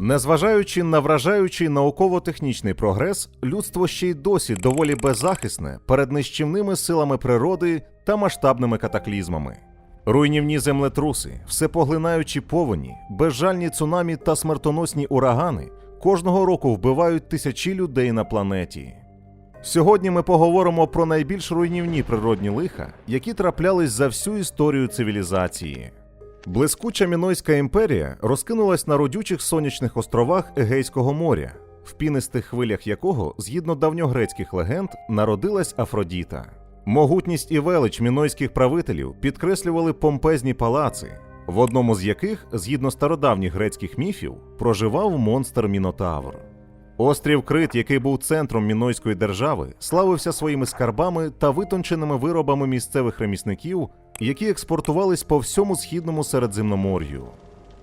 Незважаючи на вражаючий науково-технічний прогрес, людство ще й досі доволі беззахисне перед нищівними силами природи та масштабними катаклізмами. Руйнівні землетруси, всепоглинаючі повені, безжальні цунамі та смертоносні урагани кожного року вбивають тисячі людей на планеті. Сьогодні ми поговоримо про найбільш руйнівні природні лиха, які траплялись за всю історію цивілізації. Блискуча Мінойська імперія розкинулась на родючих сонячних островах Егейського моря, в пінистих хвилях якого, згідно давньогрецьких легенд, народилась Афродіта. Могутність і велич мінойських правителів підкреслювали помпезні палаци, в одному з яких, згідно стародавніх грецьких міфів, проживав монстр Мінотавр. Острів Крит, який був центром Мінойської держави, славився своїми скарбами та витонченими виробами місцевих ремісників, які експортувались по всьому східному Середземномор'ю.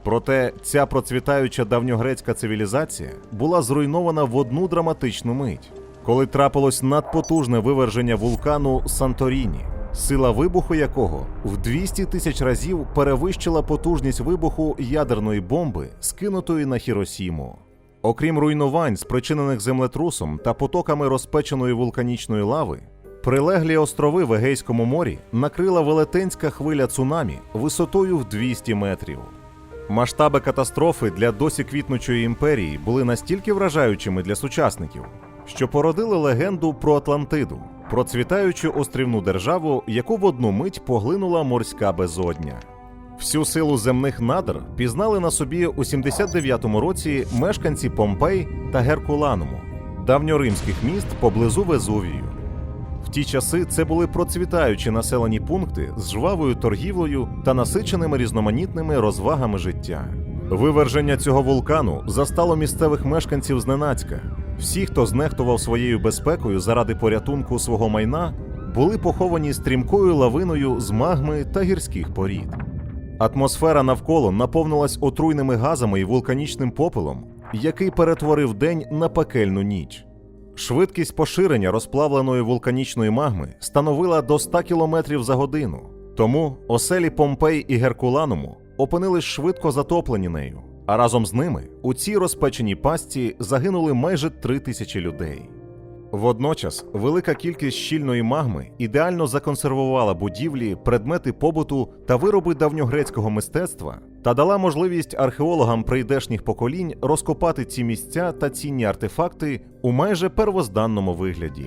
Проте ця процвітаюча давньогрецька цивілізація була зруйнована в одну драматичну мить, коли трапилось надпотужне виверження вулкану Санторіні, сила вибуху якого в 200 тисяч разів перевищила потужність вибуху ядерної бомби, скинутої на Хіросіму. Окрім руйнувань, спричинених землетрусом та потоками розпеченої вулканічної лави, прилеглі острови в Егейському морі накрила велетенська хвиля цунамі висотою в 200 метрів. Масштаби катастрофи для досі квітнучої імперії були настільки вражаючими для сучасників, що породили легенду про Атлантиду, процвітаючу острівну державу, яку в одну мить поглинула морська безодня. Всю силу земних надр пізнали на собі у 79-му році мешканці Помпей та Геркулануму, давньоримських міст поблизу Везувію. Ті часи це були процвітаючі населені пункти з жвавою торгівлею та насиченими різноманітними розвагами життя. Виверження цього вулкану застало місцевих мешканців зненацька. Всі, хто знехтував своєю безпекою заради порятунку свого майна, були поховані стрімкою лавиною з магми та гірських порід. Атмосфера навколо наповнилась отруйними газами і вулканічним попелом, який перетворив день на пекельну ніч. Швидкість поширення розплавленої вулканічної магми становила до 100 км за годину, тому оселі Помпей і Геркулануму опинились швидко затоплені нею, а разом з ними у цій розпеченій пастці загинули майже три тисячі людей. Водночас велика кількість щільної магми ідеально законсервувала будівлі, предмети побуту та вироби давньогрецького мистецтва та дала можливість археологам прийдешніх поколінь розкопати ці місця та цінні артефакти у майже первозданному вигляді.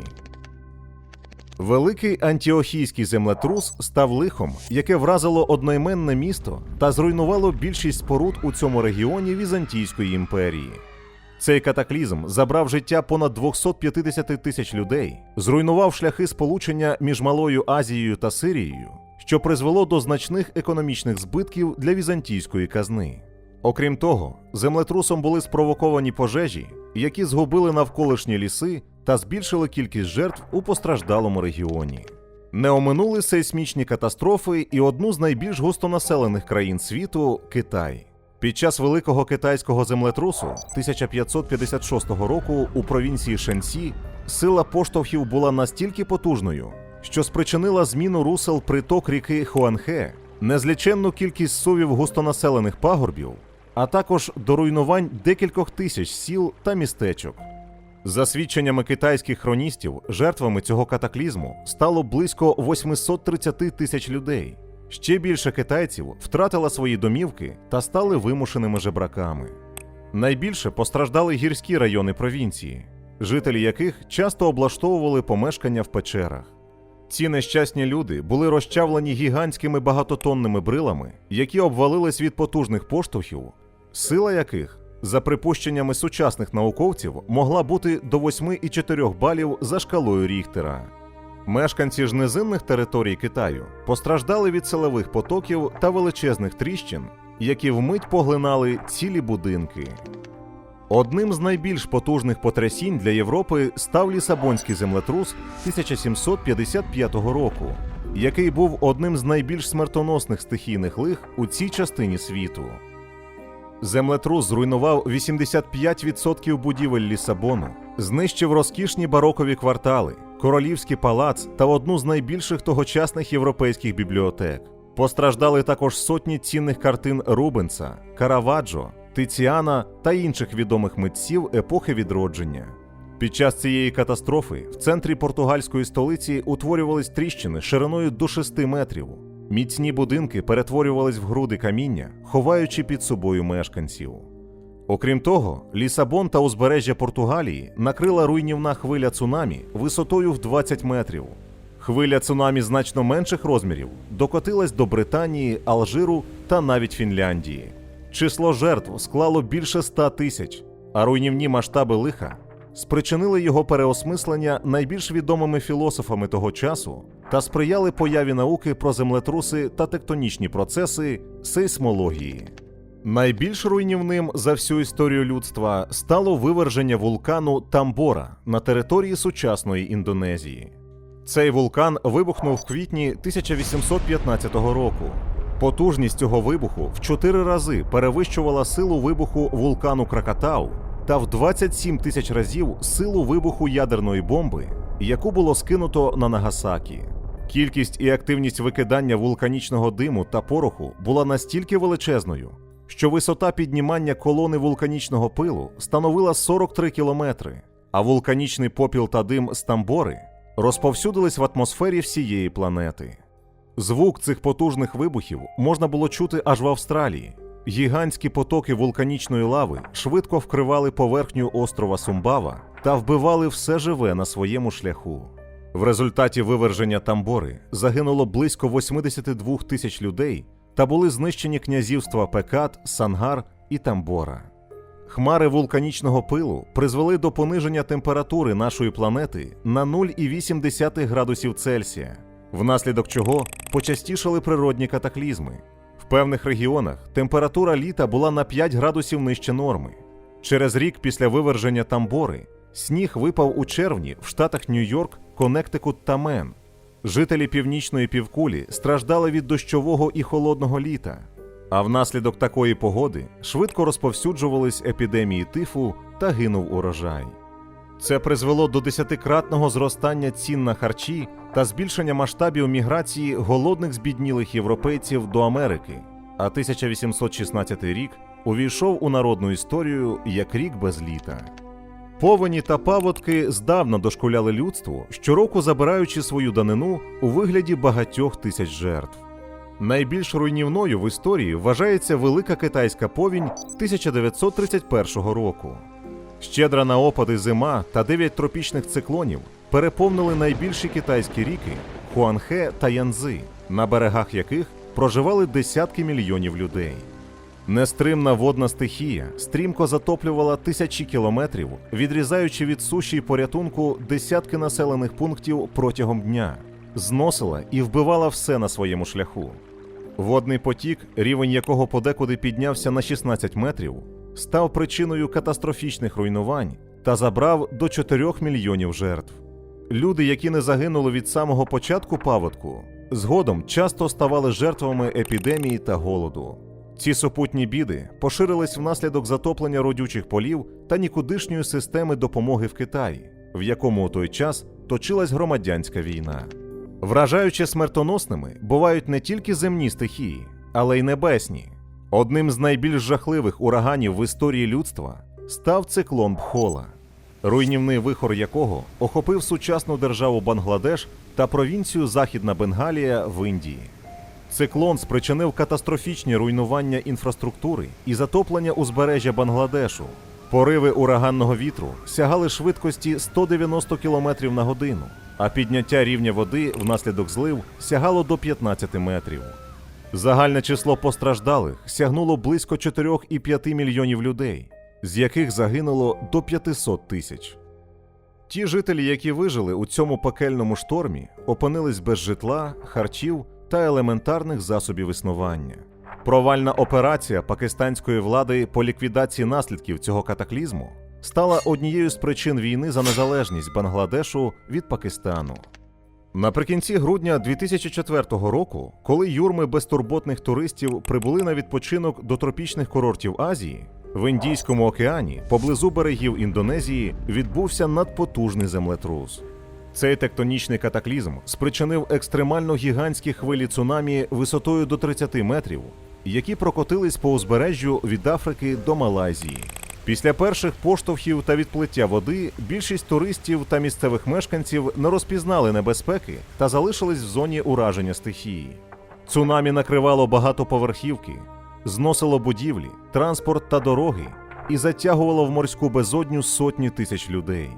Великий антіохійський землетрус став лихом, яке вразило одноіменне місто та зруйнувало більшість споруд у цьому регіоні Візантійської імперії. Цей катаклізм забрав життя понад 250 тисяч людей, зруйнував шляхи сполучення між Малою Азією та Сирією, що призвело до значних економічних збитків для візантійської казни. Окрім того, землетрусом були спровоковані пожежі, які згубили навколишні ліси та збільшили кількість жертв у постраждалому регіоні. Не оминули сейсмічні катастрофи і одну з найбільш густонаселених країн світу Китай. Під час великого китайського землетрусу 1556 року у провінції Шенсі сила поштовхів була настільки потужною, що спричинила зміну русел приток ріки Хуанхе, незліченну кількість сувів густонаселених пагорбів, а також до руйнувань декількох тисяч сіл та містечок. За свідченнями китайських хроністів, жертвами цього катаклізму стало близько 830 тисяч людей. Ще більше китайців втратило свої домівки та стали вимушеними жебраками. Найбільше постраждали гірські райони провінції, жителі яких часто облаштовували помешкання в печерах. Ці нещасні люди були розчавлені гігантськими багатотонними брилами, які обвалились від потужних поштовхів, сила яких, за припущеннями сучасних науковців, могла бути до 8,4 балів за шкалою Ріхтера. Мешканці ж низинних територій Китаю постраждали від силових потоків та величезних тріщин, які вмить поглинали цілі будинки. Одним з найбільш потужних потрясінь для Європи став Лісабонський землетрус 1755 року, який був одним з найбільш смертоносних стихійних лих у цій частині світу. Землетрус зруйнував 85% будівель Лісабону, знищив розкішні барокові квартали, королівський палац та одну з найбільших тогочасних європейських бібліотек. Постраждали також сотні цінних картин Рубенса, Караваджо, Тиціана та інших відомих митців епохи відродження. Під час цієї катастрофи в центрі португальської столиці утворювались тріщини шириною до 6 метрів. Міцні будинки перетворювались в груди каміння, ховаючи під собою мешканців. Окрім того, Лісабон та узбережжя Португалії накрила руйнівна хвиля цунамі висотою в 20 метрів. Хвиля цунамі значно менших розмірів докотилась до Британії, Алжиру та навіть Фінляндії. Число жертв склало більше 100 тисяч, а руйнівні масштаби лиха спричинили його переосмислення найбільш відомими філософами того часу та сприяли появі науки про землетруси та тектонічні процеси сейсмології. Найбільш руйнівним за всю історію людства стало виверження вулкану Тамбора на території сучасної Індонезії. Цей вулкан вибухнув в квітні 1815 року. Потужність цього вибуху в чотири рази перевищувала силу вибуху вулкану Кракатау та в 27 тисяч разів силу вибуху ядерної бомби, яку було скинуто на Нагасакі. Кількість і активність викидання вулканічного диму та пороху була настільки величезною, що висота піднімання колони вулканічного пилу становила 43 кілометри, а вулканічний попіл та дим з тамбори розповсюдились в атмосфері всієї планети. Звук цих потужних вибухів можна було чути аж в Австралії. Гігантські потоки вулканічної лави швидко вкривали поверхню острова Сумбава та вбивали все живе на своєму шляху. В результаті виверження тамбори загинуло близько 82 тисяч людей та були знищені князівства Пекат, Сангар і Тамбора. Хмари вулканічного пилу призвели до пониження температури нашої планети на 0,8 градусів Цельсія, внаслідок чого почастішали природні катаклізми. В певних регіонах температура літа була на 5 градусів нижче норми. Через рік після виверження тамбори сніг випав у червні в штатах Нью-Йорк, Коннектикут та Мен. Жителі північної півкулі страждали від дощового і холодного літа. А внаслідок такої погоди швидко розповсюджувались епідемії тифу та гинув урожай. Це призвело до десятикратного зростання цін на харчі та збільшення масштабів міграції голодних збіднілих європейців до Америки. А 1816 рік увійшов у народну історію як рік без літа. Повені та паводки здавна дошкуляли людству, щороку забираючи свою данину у вигляді багатьох тисяч жертв. Найбільш руйнівною в історії вважається велика китайська повінь 1931 року. Щедра на опади зима та дев'ять тропічних циклонів переповнили найбільші китайські ріки Хуанхе та Янзи, на берегах яких проживали десятки мільйонів людей. Нестримна водна стихія стрімко затоплювала тисячі кілометрів, відрізаючи від суші й порятунку десятки населених пунктів протягом дня, зносила і вбивала все на своєму шляху. Водний потік, рівень якого подекуди піднявся на 16 метрів, став причиною катастрофічних руйнувань та забрав до 4 мільйонів жертв. Люди, які не загинули від самого початку паводку, згодом часто ставали жертвами епідемії та голоду. Ці супутні біди поширились внаслідок затоплення родючих полів та нікудишньої системи допомоги в Китаї, в якому у той час точилась громадянська війна. Вражаючи смертоносними бувають не тільки земні стихії, але й небесні. Одним з найбільш жахливих ураганів в історії людства став циклон Бхола, руйнівний вихор якого охопив сучасну державу Бангладеш та провінцію Західна Бенгалія в Індії. Циклон спричинив катастрофічні руйнування інфраструктури і затоплення узбережжя Бангладешу. Пориви ураганного вітру сягали швидкості 190 км на годину, а підняття рівня води внаслідок злив сягало до 15 метрів. Загальне число постраждалих сягнуло близько 4,5 мільйонів людей, з яких загинуло до 500 тисяч. Ті жителі, які вижили у цьому пекельному штормі, опинились без житла, харчів та елементарних засобів існування. Провальна операція пакистанської влади по ліквідації наслідків цього катаклізму стала однією з причин війни за незалежність Бангладешу від Пакистану. Наприкінці грудня 2004 року, коли юрми безтурботних туристів прибули на відпочинок до тропічних курортів Азії, в Індійському океані поблизу берегів Індонезії відбувся надпотужний землетрус. Цей тектонічний катаклізм спричинив екстремально гігантські хвилі цунамі висотою до 30 метрів, які прокотились по узбережжю від Африки до Малайзії. Після перших поштовхів та відплиття води більшість туристів та місцевих мешканців не розпізнали небезпеки та залишились в зоні ураження стихії. Цунамі накривало багатоповерхівки, зносило будівлі, транспорт та дороги і затягувало в морську безодню сотні тисяч людей.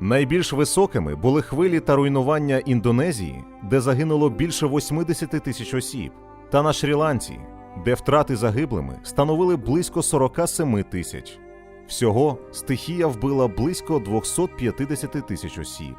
Найбільш високими були хвилі та руйнування Індонезії, де загинуло більше 80 тисяч осіб, та на Шрі-Ланці, де втрати загиблими становили близько 47 тисяч. Всього стихія вбила близько 250 тисяч осіб.